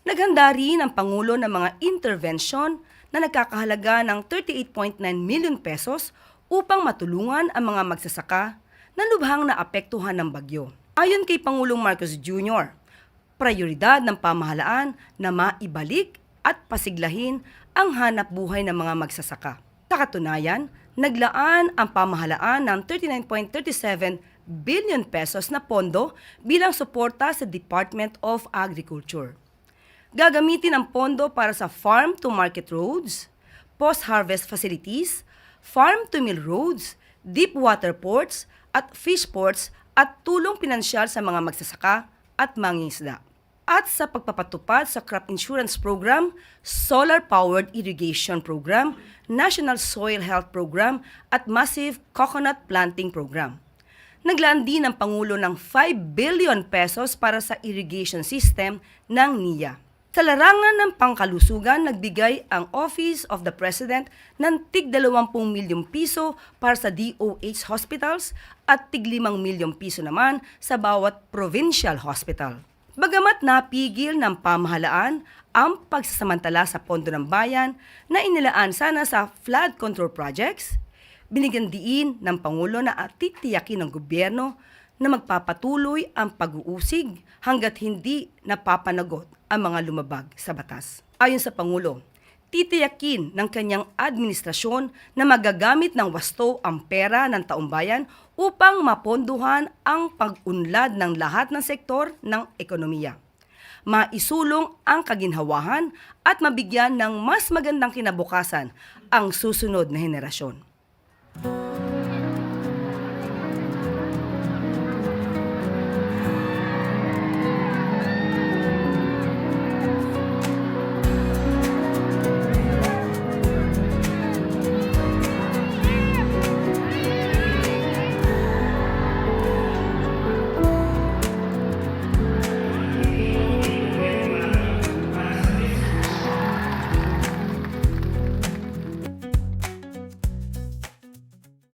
Naghanda rin ang Pangulo ng mga intervention na nagkakahalaga ng 38.9 million pesos upang matulungan ang mga magsasaka na lubhang naapektuhan ng bagyo. Ayon kay Pangulong Marcos Jr., prioridad ng pamahalaan na maibalik at pasiglahin ang hanap buhay ng mga magsasaka. Sa katunayan, naglaan ang pamahalaan ng 39.37 billion pesos na pondo bilang suporta sa Department of Agriculture. Gagamitin ang pondo para sa farm-to-market roads, post-harvest facilities, farm-to-mill roads, deep water ports, at fish ports at tulong pinansyal sa mga magsasaka at mangingisda. At sa pagpapatupad sa crop insurance program, solar-powered irrigation program, national soil health program, at massive coconut planting program. Naglaan din ang Pangulo ng 5 billion pesos para sa irrigation system ng NIA. Sa larangan ng pangkalusugan, nagbigay ang Office of the President ng tig 20 milyong piso para sa DOH hospitals at tig 5 milyong piso naman sa bawat provincial hospital. Bagamat napigil ng pamahalaan ang pagsasamantala sa pondo ng bayan na inilaan sana sa flood control projects, binigyan diin ng Pangulo na atitiyakin ng gobyerno na magpapatuloy ang pag-uusig hanggat hindi napapanagot ang mga lumabag sa batas. Ayon sa Pangulo, titiyakin ng kanyang administrasyon na magagamit ng wasto ang pera ng taumbayan upang maponduhan ang pag-unlad ng lahat ng sektor ng ekonomiya. Maisulong ang kaginhawahan at mabigyan ng mas magandang kinabukasan ang susunod na henerasyon.